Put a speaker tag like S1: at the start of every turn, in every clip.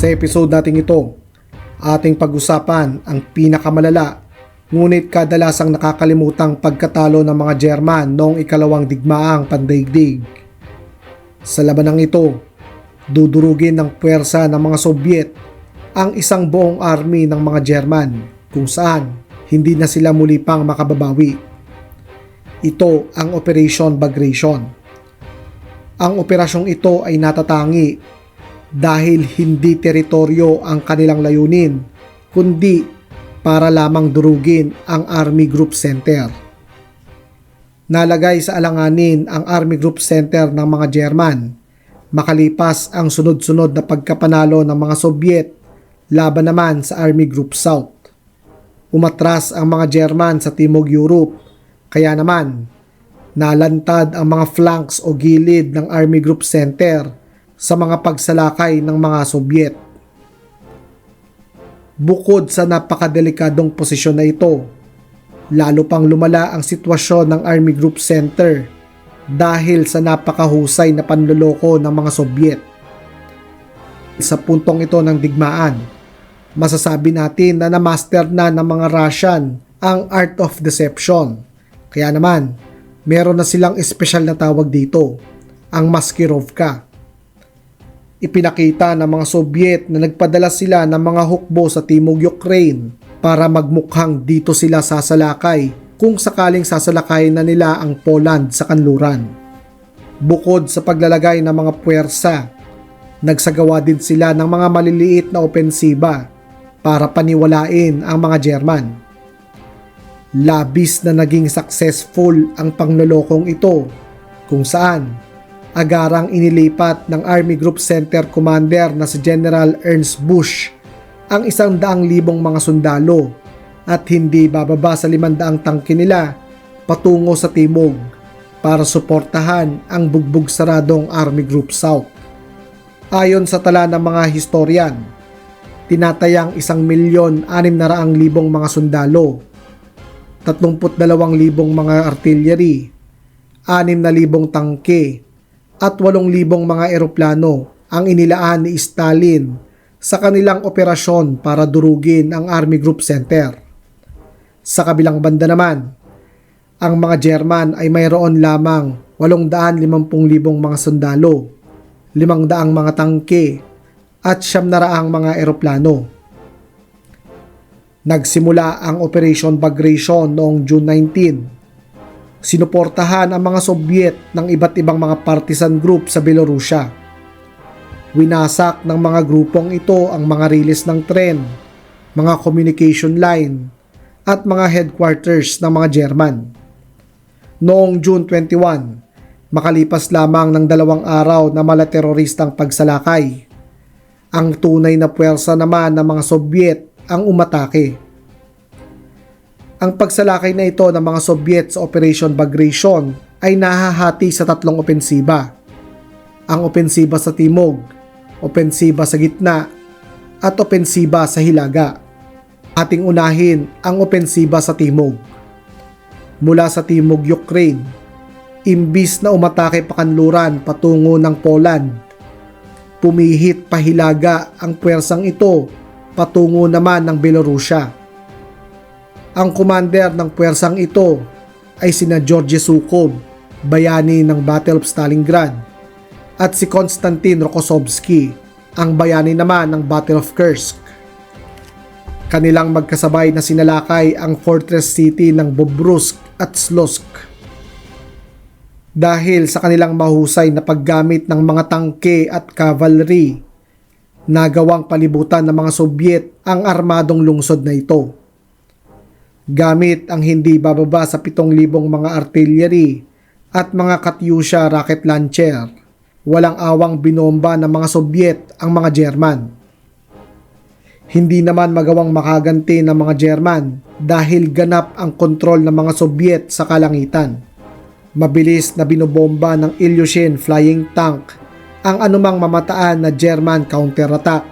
S1: Sa episode nating ito, ating pag-usapan ang pinakamalala ngunit kadalasang nakakalimutang pagkatalo ng mga German noong ikalawang digmaang pandaigdig. Sa labanang ito, dudurugin ng puwersa ng mga Sobyet ang isang buong army ng mga German kung saan hindi na sila muli pang makababawi. Ito ang Operation Bagration. Ang operasyong ito ay natatangi dahil hindi teritoryo ang kanilang layunin, kundi para lamang durugin ang Army Group Center. Nalagay sa alanganin ang Army Group Center ng mga German makalipas ang sunod-sunod na pagkapanalo ng mga Soviet laban naman sa Army Group South. Umatras ang mga German sa Timog Europe kaya naman nalantad ang mga flanks o gilid ng Army Group Center sa mga pagsalakay ng mga Sobyet. Bukod sa napakadelikadong posisyon na ito, lalo pang lumala ang sitwasyon ng Army Group Center dahil sa napakahusay na panloloko ng mga Sobyet. Sa puntong ito ng digmaan, masasabi natin na na-master na ng mga Russian ang art of deception. Kaya naman, meron na silang espesyal na tawag dito, ang Maskirovka ipinakita ng mga Soviet na nagpadala sila ng mga hukbo sa timog Ukraine para magmukhang dito sila sasalakay kung sakaling sasalakayin na nila ang Poland sa kanluran. Bukod sa paglalagay ng mga puwersa, nagsagawa din sila ng mga maliliit na opensiba para paniwalain ang mga German. Labis na naging successful ang pangnolokong ito kung saan agarang inilipat ng Army Group Center Commander na si General Ernst Bush ang isang daang libong mga sundalo at hindi bababa sa limandaang tangke nila patungo sa timog para suportahan ang bugbog saradong Army Group South. Ayon sa tala ng mga historian, tinatayang isang milyon anim na raang libong mga sundalo, 32 libong mga artillery, anim na libong tangke, at 8,000 mga eroplano ang inilaan ni Stalin sa kanilang operasyon para durugin ang Army Group Center. Sa kabilang banda naman, ang mga German ay mayroon lamang 850,000 mga sundalo, 500 mga tangke at 700 mga eroplano. Nagsimula ang Operation Bagration noong June 19 sinuportahan ang mga Sobyet ng iba't ibang mga partisan group sa Belarusia. Winasak ng mga grupong ito ang mga rilis ng tren, mga communication line, at mga headquarters ng mga German. Noong June 21, makalipas lamang ng dalawang araw na mala teroristang pagsalakay, ang tunay na puwersa naman ng mga Sobyet ang umatake ang pagsalakay na ito ng mga Soviet sa Operation Bagration ay nahahati sa tatlong opensiba. Ang opensiba sa timog, opensiba sa gitna, at opensiba sa hilaga. Ating unahin ang opensiba sa timog. Mula sa timog Ukraine, imbis na umatake pakanluran patungo ng Poland, pumihit pahilaga ang puwersang ito patungo naman ng Belarusia ang commander ng puwersang ito ay sina George Sukhov, bayani ng Battle of Stalingrad, at si Konstantin Rokossovsky, ang bayani naman ng Battle of Kursk. Kanilang magkasabay na sinalakay ang fortress city ng Bobrusk at Slosk. Dahil sa kanilang mahusay na paggamit ng mga tangke at cavalry, nagawang palibutan ng mga Sobyet ang armadong lungsod na ito gamit ang hindi bababa sa 7,000 mga artillery at mga Katyusha rocket launcher. Walang awang binomba ng mga Sobyet ang mga German. Hindi naman magawang makaganti ng mga German dahil ganap ang kontrol ng mga Sobyet sa kalangitan. Mabilis na binobomba ng Ilyushin flying tank ang anumang mamataan na German counterattack.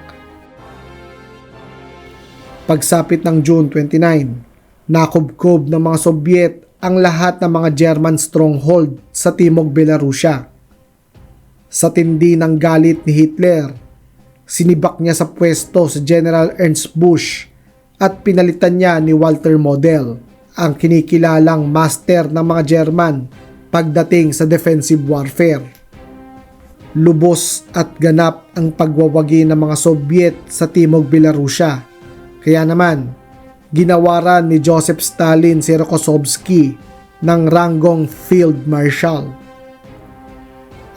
S1: Pagsapit ng June 29, Nakubkob ng mga Sobyet ang lahat ng mga German stronghold sa timog Belarusia. Sa tindi ng galit ni Hitler, sinibak niya sa pwesto si General Ernst Busch at pinalitan niya ni Walter Model, ang kinikilalang master ng mga German pagdating sa defensive warfare. Lubos at ganap ang pagwawagi ng mga Soviet sa Timog Belarusia. Kaya naman, ginawaran ni Joseph Stalin si Rokossovsky ng ranggong Field Marshal.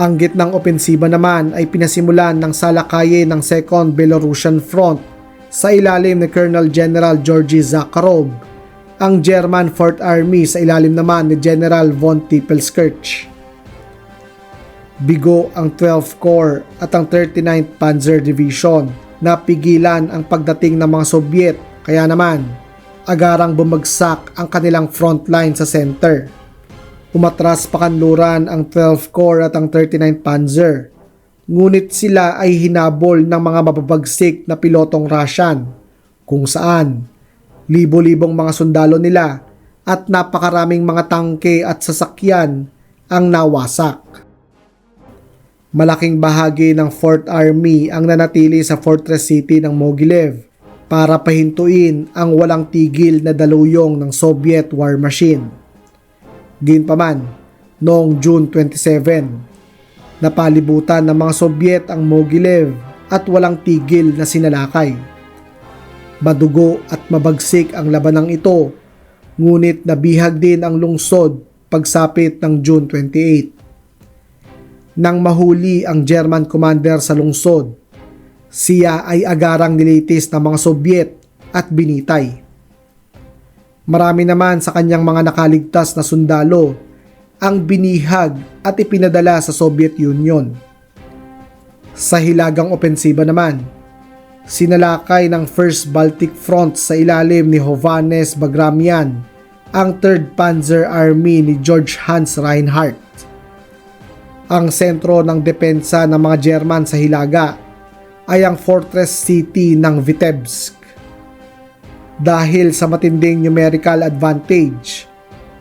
S1: Ang gitnang opensiba naman ay pinasimulan ng salakayin ng Second Belarusian Front sa ilalim ni Colonel General Georgy Zakharov, ang German Fourth Army sa ilalim naman ni General von Tippelskirch. Bigo ang 12th Corps at ang 39th Panzer Division na pigilan ang pagdating ng mga Soviet kaya naman agarang bumagsak ang kanilang front line sa center. Umatras pa kanluran ang 12th Corps at ang 39th Panzer. Ngunit sila ay hinabol ng mga mababagsik na pilotong Russian kung saan libo-libong mga sundalo nila at napakaraming mga tangke at sasakyan ang nawasak. Malaking bahagi ng 4th Army ang nanatili sa Fortress City ng Mogilev para pahintuin ang walang tigil na daluyong ng Soviet war machine. Gayunpaman, noong June 27, napalibutan ng mga Soviet ang Mogilev at walang tigil na sinalakay. Madugo at mabagsik ang labanang ito, ngunit nabihag din ang lungsod pagsapit ng June 28. Nang mahuli ang German commander sa lungsod, siya ay agarang nilitis ng mga Soviet at binitay. Marami naman sa kanyang mga nakaligtas na sundalo ang binihag at ipinadala sa Soviet Union. Sa hilagang opensiba naman, sinalakay ng 1st Baltic Front sa ilalim ni Hovannes Bagramian ang 3rd Panzer Army ni George Hans Reinhardt. Ang sentro ng depensa ng mga German sa Hilaga ay ang fortress city ng Vitebsk. Dahil sa matinding numerical advantage,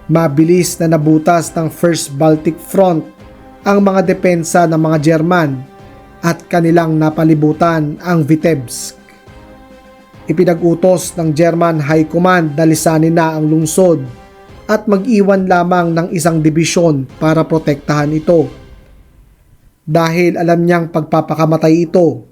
S1: mabilis na nabutas ng First Baltic Front ang mga depensa ng mga German at kanilang napalibutan ang Vitebsk. Ipinag-utos ng German High Command na lisanin na ang lungsod at mag-iwan lamang ng isang dibisyon para protektahan ito dahil alam niyang pagpapakamatay ito.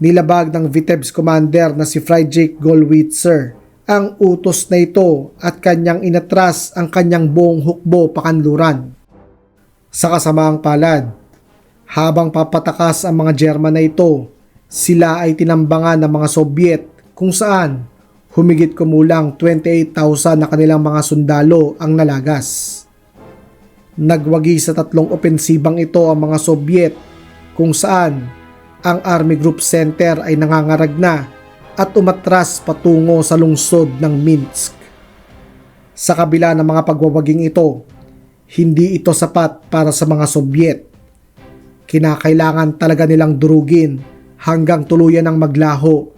S1: Nilabag ng Vitebsk commander na si Friedrich Gollwitzer ang utos na ito at kanyang inatras ang kanyang buong hukbo pakanluran. Sa kasamaang palad, habang papatakas ang mga German na ito, sila ay tinambangan ng mga Soviet kung saan humigit kumulang 28,000 na kanilang mga sundalo ang nalagas. Nagwagi sa tatlong opensibang ito ang mga Soviet kung saan ang Army Group Center ay nangangarag na at umatras patungo sa lungsod ng Minsk. Sa kabila ng mga pagwawaging ito, hindi ito sapat para sa mga Soviet. Kinakailangan talaga nilang durugin hanggang tuluyan ng maglaho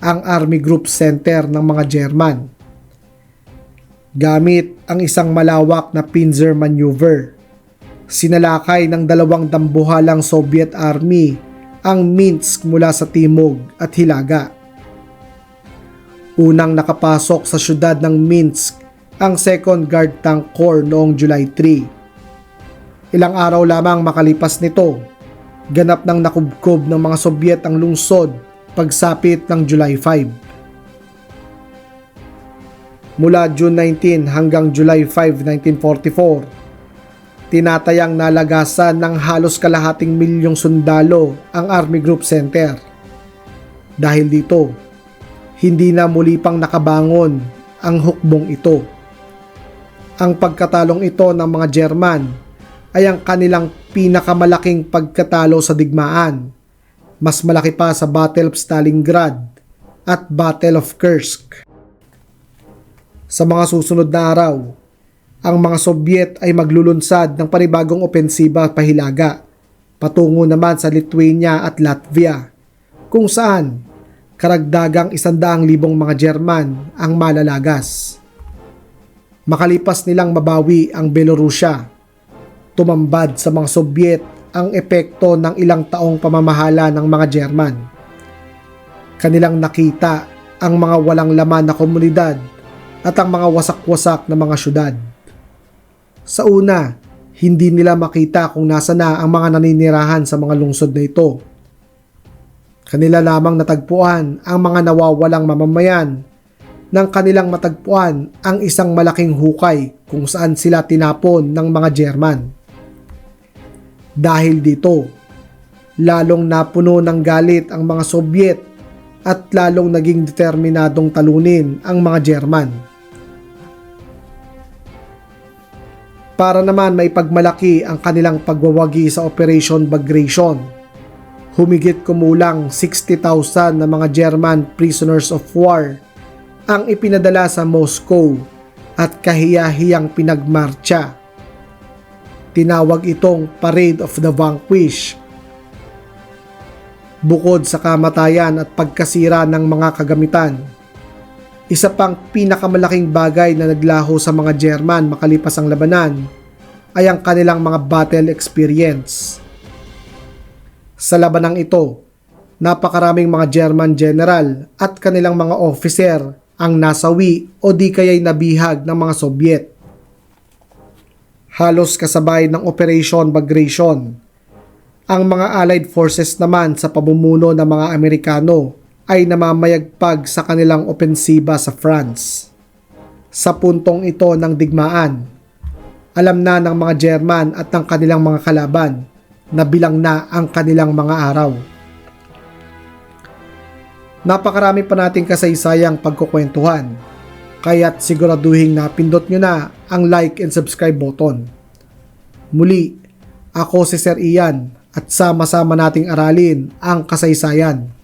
S1: ang Army Group Center ng mga German gamit ang isang malawak na pincer maneuver. Sinalakay ng dalawang dambuhalang Soviet Army ang Minsk mula sa timog at hilaga. Unang nakapasok sa syudad ng Minsk ang 2nd Guard Tank Corps noong July 3. Ilang araw lamang makalipas nito, ganap ng nakubkob ng mga Soviet ang lungsod pagsapit ng July 5 mula June 19 hanggang July 5, 1944. Tinatayang nalagasan ng halos kalahating milyong sundalo ang Army Group Center. Dahil dito, hindi na muli pang nakabangon ang hukbong ito. Ang pagkatalong ito ng mga German ay ang kanilang pinakamalaking pagkatalo sa digmaan. Mas malaki pa sa Battle of Stalingrad at Battle of Kursk. Sa mga susunod na araw, ang mga Soviet ay maglulunsad ng panibagong opensiba pahilaga patungo naman sa Lithuania at Latvia kung saan karagdagang isandaang libong mga German ang malalagas. Makalipas nilang mabawi ang Belarusia, tumambad sa mga Soviet ang epekto ng ilang taong pamamahala ng mga German. Kanilang nakita ang mga walang laman na komunidad at ang mga wasak-wasak na mga syudad. Sa una, hindi nila makita kung nasa na ang mga naninirahan sa mga lungsod na ito. Kanila lamang natagpuan ang mga nawawalang mamamayan nang kanilang matagpuan ang isang malaking hukay kung saan sila tinapon ng mga German. Dahil dito, lalong napuno ng galit ang mga Soviet at lalong naging determinadong talunin ang mga German. Para naman may pagmalaki ang kanilang pagwawagi sa Operation Bagration, humigit kumulang 60,000 na mga German prisoners of war ang ipinadala sa Moscow at kahiya-hiyang pinagmarcha. Tinawag itong Parade of the Vanquish. Bukod sa kamatayan at pagkasira ng mga kagamitan, isa pang pinakamalaking bagay na naglaho sa mga German makalipas ang labanan ay ang kanilang mga battle experience. Sa labanang ito, napakaraming mga German general at kanilang mga officer ang nasawi o di kaya'y nabihag ng mga Soviet. Halos kasabay ng Operation Bagration. Ang mga Allied forces naman sa pamumuno ng mga Amerikano ay namamayagpag sa kanilang opensiba sa France. Sa puntong ito ng digmaan, alam na ng mga German at ng kanilang mga kalaban na bilang na ang kanilang mga araw. Napakarami pa nating kasaysayang pagkukwentuhan. Kaya't siguraduhin na pindot nyo na ang like and subscribe button. Muli, ako si Sir Ian at sama-sama nating aralin ang kasaysayan.